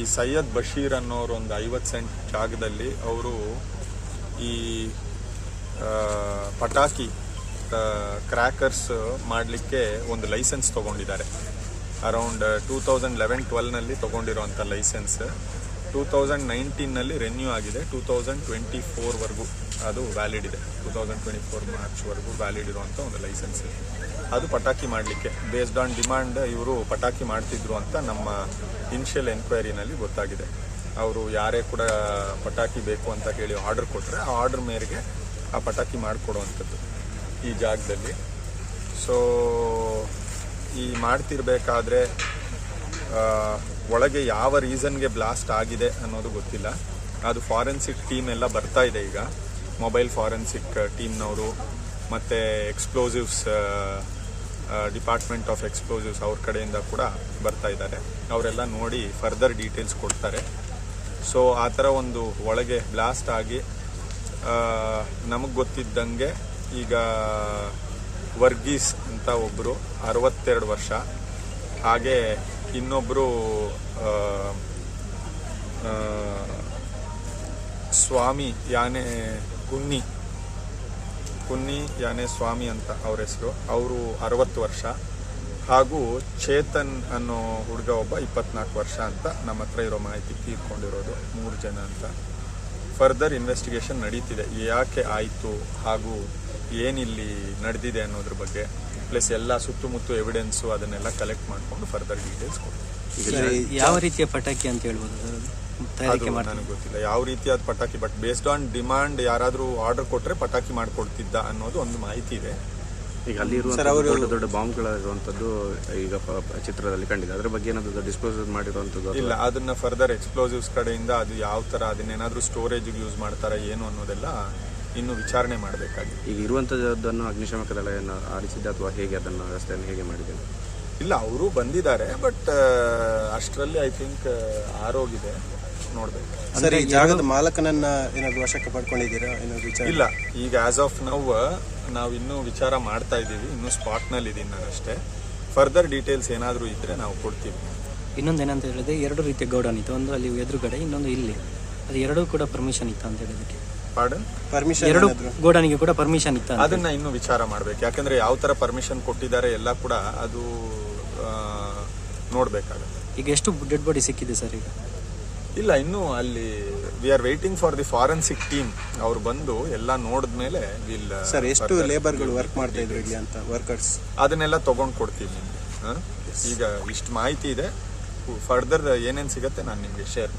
ಈ ಸೈಯದ್ ಬಶೀರ್ ಅನ್ನೋರು ಒಂದು ಐವತ್ತು ಸೆಂಟ್ ಜಾಗದಲ್ಲಿ ಅವರು ಈ ಪಟಾಕಿ ಕ್ರ್ಯಾಕರ್ಸ್ ಮಾಡಲಿಕ್ಕೆ ಒಂದು ಲೈಸೆನ್ಸ್ ತಗೊಂಡಿದ್ದಾರೆ. ಅರೌಂಡ್ ಟೂ ತೌಸಂಡ್ ಲೆವೆನ್ ಟ್ವೆಲ್ನಲ್ಲಿ ತೊಗೊಂಡಿರೋಂಥ ಲೈಸೆನ್ಸ್ ಟೂ ತೌಸಂಡ್ ನೈನ್ಟೀನಲ್ಲಿ ರೆನ್ಯೂ ಆಗಿದೆ. ಟೂ ತೌಸಂಡ್ ಟ್ವೆಂಟಿ ಫೋರ್ವರೆಗೂ ಅದು ವ್ಯಾಲಿಡ್ ಇದೆ. ಟೂ ತೌಸಂಡ್ ಟ್ವೆಂಟಿ ಫೋರ್ ಮಾರ್ಚ್ವರೆಗೂ ವ್ಯಾಲಿಡ್ ಇರುವಂಥ ಒಂದು ಲೈಸೆನ್ಸ್ ಅದು ಪಟಾಕಿ ಮಾಡಲಿಕ್ಕೆ ಬೇಸ್ಡ್ ಆನ್ ಡಿಮ್ಯಾಂಡ್ ಇವರು ಪಟಾಕಿ ಮಾಡ್ತಿದ್ರು ಅಂತ ನಮ್ಮ ಇನಿಷಿಯಲ್ ಎನ್ಕ್ವೈರಿನಲ್ಲಿ ಗೊತ್ತಾಗಿದೆ. ಅವರು ಯಾರೇ ಕೂಡ ಪಟಾಕಿ ಬೇಕು ಅಂತ ಹೇಳಿ ಆರ್ಡರ್ ಕೊಟ್ಟರೆ ಆ ಆರ್ಡರ್ ಮೇರೆಗೆ ಆ ಪಟಾಕಿ ಮಾಡಿಕೊಡುವಂಥದ್ದು ಈ ಜಾಗದಲ್ಲಿ. ಸೊ ಈ ಮಾಡ್ತಿರ್ಬೇಕಾದ್ರೆ ಒಳಗೆ ಯಾವ ರೀಸನ್ಗೆ ಬ್ಲಾಸ್ಟ್ ಆಗಿದೆ ಅನ್ನೋದು ಗೊತ್ತಿಲ್ಲ. ಅದು ಫಾರೆನ್ಸಿಕ್ ಟೀಮ್ ಎಲ್ಲ ಬರ್ತಾ ಇದೆ ಈಗ. ಮೊಬೈಲ್ ಫಾರೆನ್ಸಿಕ್ ಟೀಮ್ನವರು ಮತ್ತು ಎಕ್ಸ್ಪ್ಲೋಸಿವ್ಸ್ ಡಿಪಾರ್ಟ್ಮೆಂಟ್ ಆಫ್ ಎಕ್ಸ್ಪ್ಲೋಸಿವ್ಸ್ ಅವ್ರ ಕಡೆಯಿಂದ ಕೂಡ ಬರ್ತಾ ಇದ್ದಾರೆ. ಅವರೆಲ್ಲ ನೋಡಿ ಫರ್ದರ್ ಡೀಟೇಲ್ಸ್ ಕೊಡ್ತಾರೆ. ಸೊ ಆ ಥರ ಒಂದು ಒಳಗೆ ಬ್ಲಾಸ್ಟ್ ಆಗಿ ನಮಗೆ ಗೊತ್ತಿದ್ದಂಗೆ ಈಗ ವರ್ಗೀಸ್ ಅಂತ ಒಬ್ಬರು ಅರವತ್ತೆರಡು ವರ್ಷ, ಹಾಗೆ ಇನ್ನೊಬ್ಬರು ಸ್ವಾಮಿ ಯಾನೆ ಕುನ್ನಿ. ಕುನ್ನಿ ಯಾನೆ ಸ್ವಾಮಿ ಅಂತ ಅವ್ರ ಹೆಸರು. ಅವರು ಅರವತ್ತು ವರ್ಷ. ಹಾಗೂ ಚೇತನ್ ಅನ್ನೋ ಹುಡುಗ ಒಬ್ಬ ಇಪ್ಪತ್ನಾಲ್ಕು ವರ್ಷ ಅಂತ ನಮ್ಮ ಹತ್ರ ಇರೋ ಮಾಹಿತಿ ತೀರ್ಕೊಂಡಿರೋದು ಮೂರು ಜನ ಅಂತ. ಫರ್ದರ್ ಇನ್ವೆಸ್ಟಿಗೇಷನ್ ನಡೀತಿದೆ. ಯಾಕೆ ಆಯಿತು? ಹಾಗೂ ಏನಿಲ್ಲಿ ನಡೆದಿದೆ ಅನ್ನೋದ್ರ ಬಗ್ಗೆ. ಪ್ಲಸ್ ಎಲ್ಲ ಸುತ್ತಮುತ್ತ ಎವಿಡೆನ್ಸು ಅದನ್ನೆಲ್ಲ ಕಲೆಕ್ಟ್ ಮಾಡಿಕೊಂಡು ಫರ್ದರ್ ಡೀಟೇಲ್ಸ್ ಕೊಡ್ತೀವಿ. ಯಾವ ರೀತಿಯ ಪಟಾಕಿ ಅಂತ ಹೇಳ್ಬೋದು ಅದು? ತಯಾರಿಕೆ ಅದು ಮಾಡ್ತಾರೆ ನನಗೆ ಗೊತ್ತಿಲ್ಲ. ಯಾವ ರೀತಿಯಾದ ಪಟಾಕಿ ಬಟ್ ಬೇಸ್ಡ್ ಆನ್ ಡಿಮಾಂಡ್ ಯಾರಾದರೂ ಆರ್ಡರ್ ಕೊಟ್ರೆ ಪಟಾಕಿ ಮಾಡಿಕೊಡ್ತಿದ್ದ ಅನ್ನೋದು ಒಂದು ಮಾಹಿತಿ ಇದೆ. ಈಗ ಅಲ್ಲಿ ಇರುವಂತ ದೊಡ್ಡ ದೊಡ್ಡ ಬಾಂಬ್ಗಳಿರುವಂತದ್ದು ಈಗ ಪ- ಪ- ಚಿತ್ರದಲ್ಲಿ ಕಂಡಿದೆ. ಅದ್ರ ಬಗ್ಗೆ ಏನಾದ್ರು ಡಿಸ್ಪೋಸ್ ಮಾಡಿರುವಂತದ್ದು ಇಲ್ಲ ಅದನ್ನ ಫರ್ದರ್ ಎಕ್ಸ್ಪ್ಲೋಸಿವ್ಸ್ ಕಡೆಯಿಂದ ಅದು ಯಾವ ತರ ಅದನ್ನೇನಾದ್ರೂ ಸ್ಟೋರೇಜ್ ಯೂಸ್ ಮಾಡ್ತಾರ ಏನು ಅನ್ನೋದೆಲ್ಲ ಇನ್ನು ವಿಚಾರಣೆ ಮಾಡಬೇಕಾಗಿದೆ. ಈಗ ಇರುವಂತದ್ದನ್ನು ಅಗ್ನಿಶಾಮಕ ದಳ ಏನು ಆರಿಸಿದೆ ಅಥವಾ ಹೇಗೆ ಅದನ್ನು ವ್ಯವಸ್ಥೆಯನ್ನು ಹೇಗೆ ಮಾಡಿದೆ? ಇಲ್ಲ ಅವರು ಬಂದಿದ್ದಾರೆ ಬಟ್ ಅಷ್ಟರಲ್ಲಿ ಐ ಥಿಂಕ್ ಆರೋಗಿದೆ. ನೋಡ್ಬೇಕು. ಸರ್ ಈ ಜಾಗದ ಮಾಲಕನನ್ನ ಏನಾದ್ರು ವಶಕ್ಕೆ ಪಡ್ಕೊಂಡಿದ್ದೀರಾ? ಏನಾದ್ರು ವಿಚಾರ? ಇಲ್ಲ ಈಗ ಆಸ್ ಆಫ್ ನೌ ನಾವು ಇನ್ನೂ ವಿಚಾರ ಮಾಡ್ತಾ ಇದ್ದೀವಿ ಇನ್ನೂ ಸ್ಪಾಟ್ನಲ್ಲಿ ಇದ್ದೀನಿ ನಾನು ಅಷ್ಟೇ ಫರ್ದರ್ ಡೀಟೇಲ್ಸ್ ಏನಾದರೂ ಇದ್ರೆ ನಾವು ಕೊಡ್ತೀವಿ. ಇನ್ನೊಂದು ಏನಂತ ಹೇಳಿದ್ರೆ ಎರಡು ರೀತಿಯ ಗೌಡನ್ ಇತ್ತು. ಒಂದು ಅಲ್ಲಿ ಎದುರುಗಡೆ ಇನ್ನೊಂದು ಇಲ್ಲಿ. ಅದು ಎರಡೂ ಕೂಡ ಪರ್ಮಿಷನ್ ಇತ್ತು ಅಂತ ಹೇಳಿದಕ್ಕೆ ಪಾರ್ಡನ್ ಪರ್ಮಿಷನ್ ಎರಡು ಗೋಡನಿಗೆ ಕೂಡ ಪರ್ಮಿಷನ್ ಇತ್ತು ಅಂತ. ಅದನ್ನ ಇನ್ನು ವಿಚಾರ ಮಾಡ್ಬೇಕು. ಯಾಕಂದ್ರೆ ಯಾವ ತರ ಪರ್ಮಿಷನ್ ಕೊಟ್ಟಿದ್ದಾರೆ ಎಲ್ಲ ಕೂಡ ಅದು ನೋಡ್ಬೇಕಾಗುತ್ತೆ ನೋಡ್ಬೇಕಾಗತ್ತೆ. ಈಗ ಎಷ್ಟು ಡೆಡ್ ಬಾಡಿ ಸಿಕ್ಕಿದೆ ಸರ್ ಈಗ? ಇಲ್ಲ ಇನ್ನೂ ಅಲ್ಲಿ we are waiting for the forensic team ಅವ್ರು ಬಂದು ಎಲ್ಲ ನೋಡಿದ್ಮೇಲೆ ವಿಲ್ ಸರ್ ಎಷ್ಟು ಲೇಬರ್ಗಳು ವರ್ಕ್ ಮಾಡ್ತಾ ಇದ್ರು ಇಲ್ಲಿ ಅಂತ ವರ್ಕರ್ಸ್ ಅದನ್ನೆಲ್ಲ ತಗೊಂಡು ಕೊಡ್ತೀವಿ ನಿಮಗೆ ಈಗ ಇಷ್ಟು ಮಾಹಿತಿ ಇದೆ. ಫರ್ದರ್ ಏನೇನು ಸಿಗುತ್ತೆ ನಾನು ನಿಮಗೆ ಶೇರ್